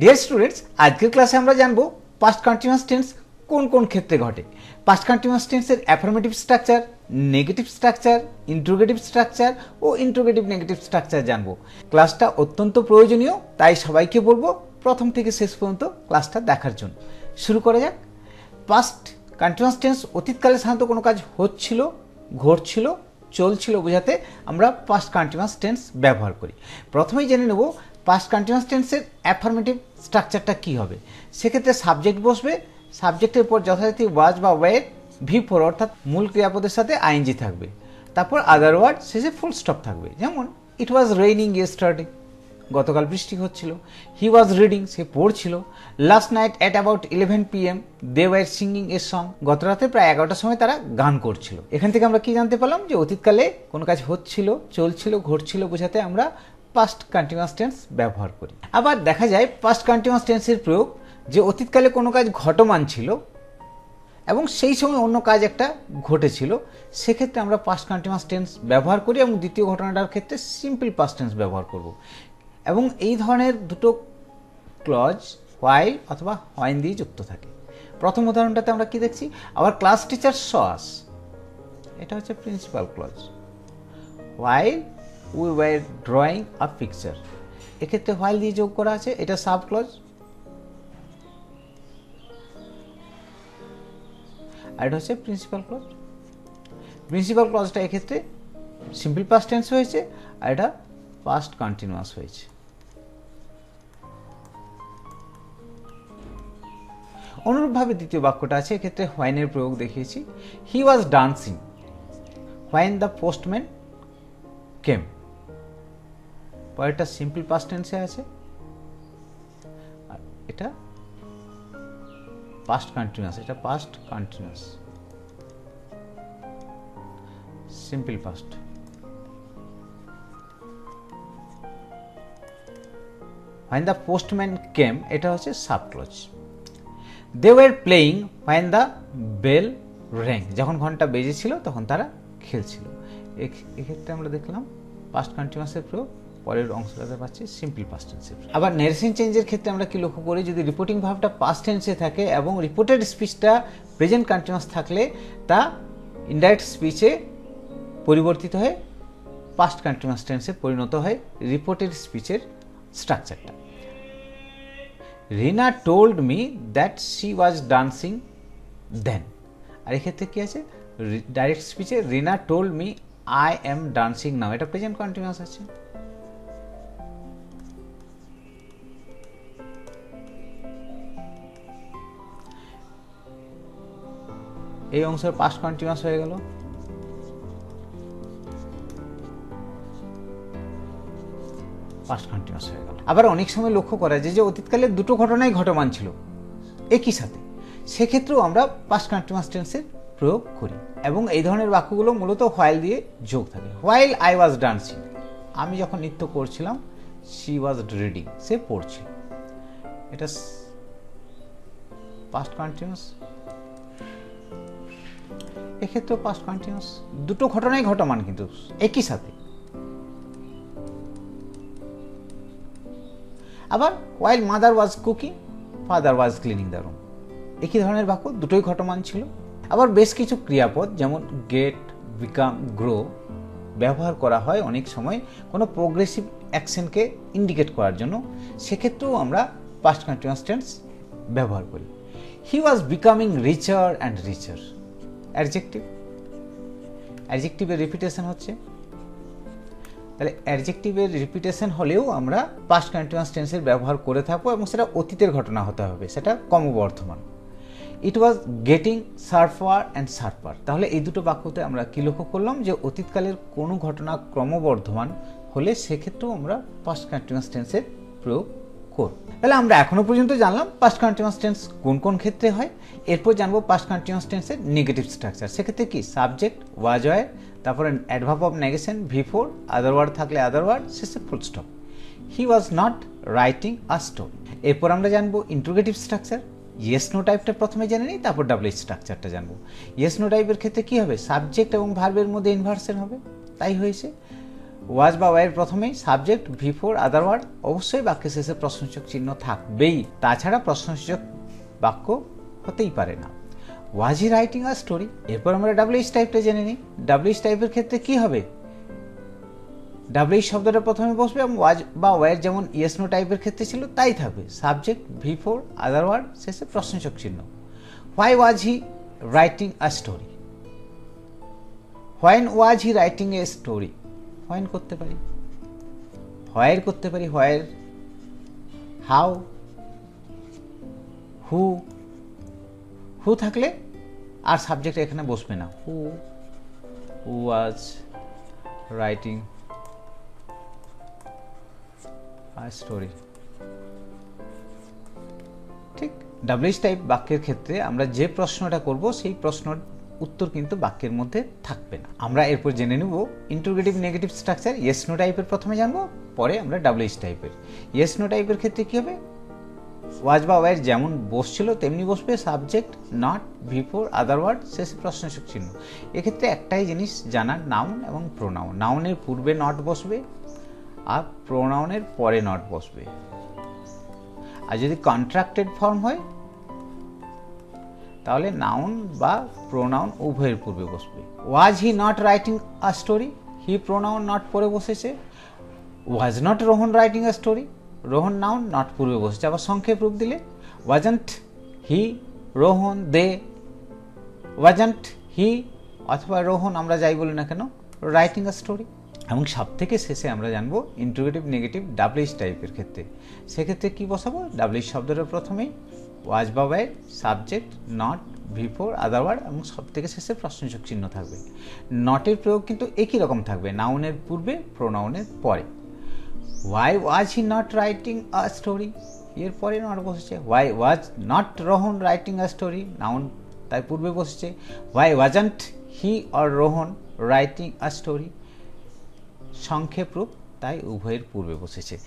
Dear students আজকের ক্লাসে আমরা জানব পাস্ট কন্টিনিউয়াস টেন্স কোন কোন ক্ষেত্রে ঘটে। পাস্ট কন্টিনিউয়াস টেন্সের affirmative structure negative structure interrogative structure ও ইন্ট্রোগেটিভ নেগেটিভ স্ট্রাকচার জানব। ক্লাসটা অত্যন্ত প্রয়োজনীয়, তাই সবাইকে বলব প্রথম থেকে শেষ পর্যন্ত ক্লাসটা দেখার জন্য। শুরু করা যাক। পাস্ট কন্টিনিউয়াস টেন্স অতীতকালে সাধারণত কোনো কাজ হচ্ছিল, ঘটছিল, চলছিল বোঝাতে আমরা পাস্ট কন্টিনিউয়াস টেন্স ব্যবহার করি। প্রথমেই জেনে নেব পাস্ট কন্টিনিউয়াস টেন্সের অ্যাফার্মেটিভ স্ট্রাকচারটা কী হবে? সেক্ষেত্রে সাবজেক্ট বসবে সাবজেক্টের পর যথারীতি ওয়াজ বা ওয়ের ভি ফোর অর্থাৎ মূল ক্রিয়াপদের সাথে আইনজি থাকবে। তারপর আদার ওয়ার্ড শেষে ফুল স্টপ থাকবে। যেমন ইট ওয়াজ রেইনিং ইয়েস্টারডে গতকাল বৃষ্টি হচ্ছিল। হি ওয়াজ রিডিং সে পড়ছিল। Last night at about eleven P M they were singing a song গত রাতে প্রায় এগারোটার সময় তারা গান করছিল। এখান থেকে আমরা কি জানতে পারলাম যে অতীতকালে কোনো কাজ হচ্ছিল, চলছিল, ঘটছিল বোঝাতে আমরা পাস্ট কন্টিনিউয়াস টেন্স ব্যবহার করি। আবার দেখা যায় পাস্ট কন্টিনিউয়াস টেন্সের প্রয়োগ যে অতীতকালে কোনো কাজ ঘটমান ছিল এবং সেই সময় অন্য কাজ একটা ঘটেছিল, সেক্ষেত্রে আমরা পাস্ট কন্টিনিউয়াস টেন্স ব্যবহার করি এবং দ্বিতীয় ঘটনাটার ক্ষেত্রে সিম্পল পাস্ট টেন্স ব্যবহার করব। এবং এই ধরনের দুটো ক্লজ হোয়াইল অথবা হোয়াইন দিয়ে যুক্ত থাকে। প্রথম উদাহরণটাতে আমরা কি দেখছি? আবার ক্লাস টিচার সস এটা হচ্ছে principal clause while we were drawing a picture এক্ষেত্রে হোয়াইল দিয়ে যোগ করা আছে, এটা সাব ক্লজ আর এটা হচ্ছে প্রিন্সিপাল ক্লজ প্রিন্সিপাল ক্লজটা এক্ষেত্রে সিম্পল পাস্ট টেন্স হয়েছে, আর এটা পাস্ট কন্টিনিউয়াস হয়েছে। অনুরূপভাবে দ্বিতীয় বাক্যটা আছে, এক্ষেত্রে হোয়াইনের প্রয়োগ দেখিয়েছি। He was dancing when the postman came পরেরটা সিম্পল পাস্ট টেন্সে আছে। আর এটা পাস্ট কন্টিনিউয়াস এটা past continuous simple past when the postman came এটা হচ্ছে sub clause they were playing when the bell rang যখন ঘণ্টা বেজেছিল, তখন তারা খেলছিল। এক্ষেত্রে আমরা দেখলাম পাস্ট কন্টিনিউয়াসের প্রয়োগ। পরের অংশটাতে পাচ্ছি সিম্পল পাস্ট টেন্সের আবার নারেশন চেঞ্জের ক্ষেত্রে আমরা কি লক্ষ্য করি? যদি রিপোর্টিং ভাবটা পাস্ট টেন্সে থাকে এবং রিপোর্টেড স্পিচটা প্রেজেন্ট কন্টিনিউয়াস থাকলে তা ইনডাইরেক্ট স্পিচে পরিবর্তিত হয়ে পাস্ট কন্টিনিউয়াস টেন্সে পরিণত হয় রিপোর্টেড স্পিচের স্ট্রাকচারটা Rina told me that she was dancing then আর এক্ষেত্রে কী আছে? Direct স্পিচে Rina told me I am dancing now এটা প্রেজেন্ট কন্টিনিউয়াস আছে। এই অংশের পাস্ট কন্টিনিউয়াস হয়ে গেল। পাস্ট কন্টিনিউয়াস হয়ে গেল। আবার অনেক সময় লক্ষ্য করা যায় যে অতীতকালে দুটো ঘটনাই ঘটমান ছিল। একই সাথে। সেক্ষেত্রেও আমরা পাস্ট কন্টিনিউয়াস টেন্সের প্রয়োগ করি এবং এই ধরনের বাক্যগুলো মূলত হোয়াইল দিয়ে যোগ থাকে। হোয়াইল আই ওয়াজ ডান্সিং আমি যখন নৃত্য করছিলাম শি ওয়াজ রিডিং সে পড়ছিল এটা পাস্ট কন্টিনিউয়াস এক্ষেত্রেও পাস্ট কন্টিনিউয়াস দুটো ঘটনাই ঘটমান কিন্তু, একই সাথে। আবার while mother was cooking father was cleaning the room একই ধরনের বাক্য, দুটোই ঘটমান ছিল। আবার বেশ কিছু ক্রিয়াপদ, যেমন গেট বিকাম গ্রো ব্যবহার করা হয় অনেক সময় কোনো প্রোগ্রেসিভ অ্যাকশনকে ইন্ডিকেট করার জন্য। সেক্ষেত্রেও আমরা পাস্ট কন্টিনিউয়াস টেন্স ব্যবহার করি। He was becoming richer and richer adjective. অ্যাডজেক্টিভের repetition হচ্ছে। তাহলে অ্যাডজেক্টিভের রিপিটেশন হলেও আমরা পাস্ট কন্টিনিউয়াস টেন্সের ব্যবহার করে থাকব এবং সেটা অতীতের ঘটনা হতে হবে, সেটা ক্রমবর্ধমান it was getting surfer and surfer তাহলে এই দুটো বাক্যতে আমরা কী লক্ষ্য করলাম? যে অতীতকালের কোনো ঘটনা ক্রমবর্ধমান হলে সেক্ষেত্রেও আমরা পাস্ট কন্টিনিউয়াস টেন্সের প্রয়োগ করব তাহলে আমরা এখনও পর্যন্ত জানলাম পাস্ট কন্টিনিউয়াস টেন্স কোন কোন ক্ষেত্রে হয়, এরপর জানব পাস্ট কন্টিনিউয়াস টেন্সের নেগেটিভ স্ট্রাকচার সেক্ষেত্রে কি? সাবজেক্ট ওয়াজ ওয়ার তারপরে adverb of negation before other word থাকলে আদার ওয়ার্ড শেষে full stop he was not writing a story এরপর আমরা জানব ইন্ট্রোগেটিভ স্ট্রাকচার ইয়েস নো টাইপটা প্রথমে জেনে নিই, তারপর ডাবল স্ট্রাকচারটা জানব। ইয়েস নো টাইপের ক্ষেত্রে কী হবে? সাবজেক্ট এবং ভার্বের মধ্যে ইনভার্সন হবে। তাই হয়েছে। ওয়াজ বা ওয়াইয়ের প্রথমেই subject V four other word অবশ্যই বাক্যের শেষে প্রশ্নসূচক চিহ্ন থাকবেই। তাছাড়া প্রশ্নসূচক বাক্য হতেই পারে না। ওয়াজ হি রাইটিং আ স্টোরি এরপর আমরা ডাব্লিউএইচ টাইপটা জেনে নিই। ডাব্লিউএইচ টাইপের ক্ষেত্রে কি হবে? ডাব্লিউএইচ শব্দটা প্রথমে বসবে এবং ওয়াজ বা ওয়ার যেমন ইয়েস নো টাইপের ক্ষেত্রে ছিল, তাই থাকবে। Subject V four other word শেষে প্রশ্নসূচক চিহ্ন। Why was he writing a story when was he writing a story when করতে পারি। হয়ের করতে পারি হোয়ার হাউ হু হু থাকলে আর সাবজেক্ট এখানে বসবে না। Who who was writing R story ঠিক ডাব্লিউএইচ টাইপ বাক্যের ক্ষেত্রে আমরা যে প্রশ্নটা করব, সেই প্রশ্নের উত্তর কিন্তু বাক্যের মধ্যে থাকবে না। আমরা এরপর জেনে নেব interrogative negative structure yes no টাইপের প্রথমে জানব, পরে আমরা ডাব্লিউএইচ টাইপের ইয়েস নো টাইপের ক্ষেত্রে কী হবে? ওয়াজ বা ওয়ার যেমন বসছিল তেমনি বসবে subject not before other word শেষে প্রশ্নসূচক চিহ্ন। এক্ষেত্রে একটাই জিনিস জানার নাউন এবং প্রোনাউন নাউনের পূর্বে নট বসবে, আর প্রোনাউনের পরে নট বসবে। আর যদি কন্ট্রাক্টেড ফর্ম হয় তাহলে নাউন বা প্রোনাউন উভয়ের পূর্বে বসবে। Was he not writing a story he pronoun not পরে বসেছে। Was not Rohan writing a story Rohan noun not পূর্বে বসেছে। আবার সংক্ষেপ রূপ দিলে wasn't he Rohan they wasn't he অথবা রোহন আমরা যাই বলি না কেন রাইটিং আ স্টোরি এবং সব থেকে শেষে আমরা জানব ইন্ট্রোগেটিভ নেগেটিভ ডাবলিশ টাইপের ক্ষেত্রে। সেক্ষেত্রে কি বসাবো? ডাবলিশ শব্দটা প্রথমেই ওয়াজ বা were subject not before other word এবং সব থেকে শেষে প্রশ্নসূচক চিহ্ন থাকবে। নটের প্রয়োগ কিন্তু একই রকম থাকবে নাউনের পূর্বে প্রোনাউনের পরে। Why was he not writing a story এর পরে নট বসেছে। Why was not Rohan writing a story noun তাই পূর্বে বসেছে। Why wasn't he or Rohan writing a story সংক্ষেপ রূপ তাই উভয়ের পূর্বে বসেছে।